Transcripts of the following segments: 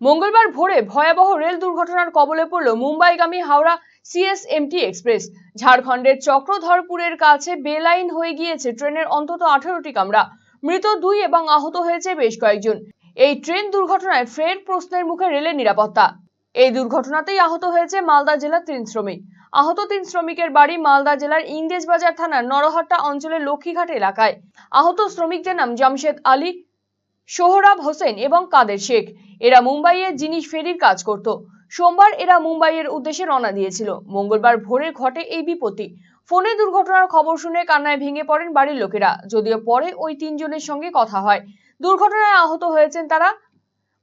মঙ্গলবার ভোরে ভয়াবহ রেল দুর্ঘটনার কবলে পড়ল মুম্বাইগামী হাওড়া সিএসএমটি এক্সপ্রেস ঝাড়খণ্ডের চক্রধরপুরের কাছে বেলাইন হয়ে গিয়েছে ট্রেনের অন্তত আঠারোটি কামরা। মৃত দুই এবং আহত হয়েছে বেশ কয়েকজন। এই ট্রেন দুর্ঘটনায় ফের প্রশ্নের মুখে রেলের নিরাপত্তা। এই দুর্ঘটনাতেই আহত হয়েছে মালদা জেলার তিন শ্রমিক। আহত তিন শ্রমিকের বাড়ি মালদা জেলার ইংরেজবাজার থানার নরহাট্টা অঞ্চলের লক্ষ্মীঘাট এলাকায়। আহত শ্রমিকদের নাম জামশেদ আলী সোহরাব হোসেন এবং কাদের শেখ। এরা মুম্বাইয়ের জিনিস ফেরির কাজ করত। সোমবার এরা মুম্বাইয়ের উদ্দেশ্যে রওনা দিয়েছিল। মঙ্গলবার ভোরে ঘটে এই বিপত্তি। ফোনে দুর্ঘটনার খবর শুনে কান্নায় ভেঙে পড়েন বাড়ির লোকেরা। যদিও পরে ওই তিনজনের সঙ্গে কথা হয়। দুর্ঘটনায় আহত হয়েছেন তারা।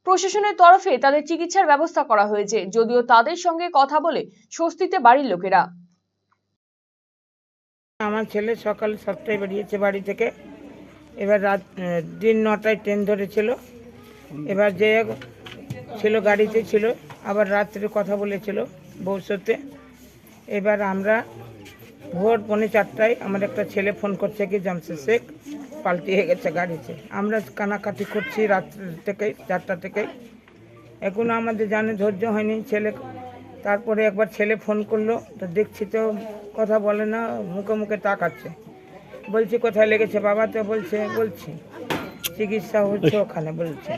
প্রশাসনের তরফে তাদের চিকিৎসার ব্যবস্থা করা হয়েছে। যদিও তাদের সঙ্গে কথা বলে স্বস্তিতে বাড়ির লোকেরা। আমার ছেলে সকাল সাতটায় বেরিয়েছে বাড়ি থেকে। এবার রাত দিন নটায় ট্রেন ধরেছিল। এবার যে ছিল গাড়িতে ছিল, আবার রাত্রে কথা বলেছিল সাথে এবার আমরা ভোর পৌনে চারটায় আমার একটা ছেলে ফোন করছে কি, জামশেদ শেখ পাল্টিয়ে গেছে গাড়িতে। আমরা কানাকাটি করছি রাত্রে থেকে চারটা থেকে এখনও আমাদের জানে ধৈর্য হয়নি ছেলে। তারপরে একবার ছেলে ফোন করল, তো দেখছি তো কথা বলে না, মুখে মুখে তাকাচ্ছে। বলছি, কোথায় লেগেছে বাবা? তো বলছে, বলছি, চিকিৎসা হচ্ছে ওখানে, বলছে।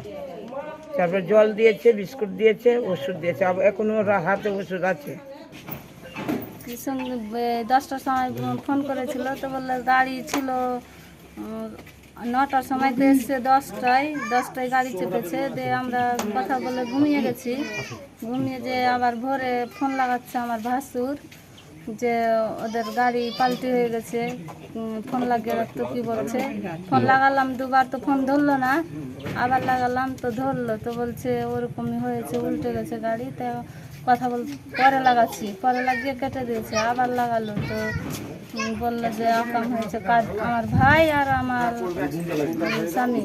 তারপর জল দিয়েছে, বিস্কুট দিয়েছে, ওষুধ দিয়েছে এখনও হাতে ওষুধ আছে। দশটার সময় ফোন করেছিল, তো বলল, গাড়ি ছিল। নটার সময় তো এসছে দশটায় দশটায় গাড়ি চেপেছে, দিয়ে আমরা কথা বলে ঘুমিয়ে গেছি। ঘুমিয়ে যে আবার ভোরে ফোন লাগাচ্ছে আমার ভাসুর। যে ওদের গাড়ি পাল্টি হয়ে গেছে ফোন লাগিয়ে রাখতো কি বলছে? ফোন লাগালাম, দুবার তো ফোন ধরলো না, আবার লাগালাম, তো ধরলো, তো বলছে ওরকমই হয়েছে, উল্টে গেছে গাড়ি, তো কথা বল, পরে লাগাচ্ছি, পরে লাগিয়ে কেটে দিয়েছে, আবার লাগালো, তো বলল যে আকাম হয়েছে, কাজ আমার ভাই আর আমার স্বামী।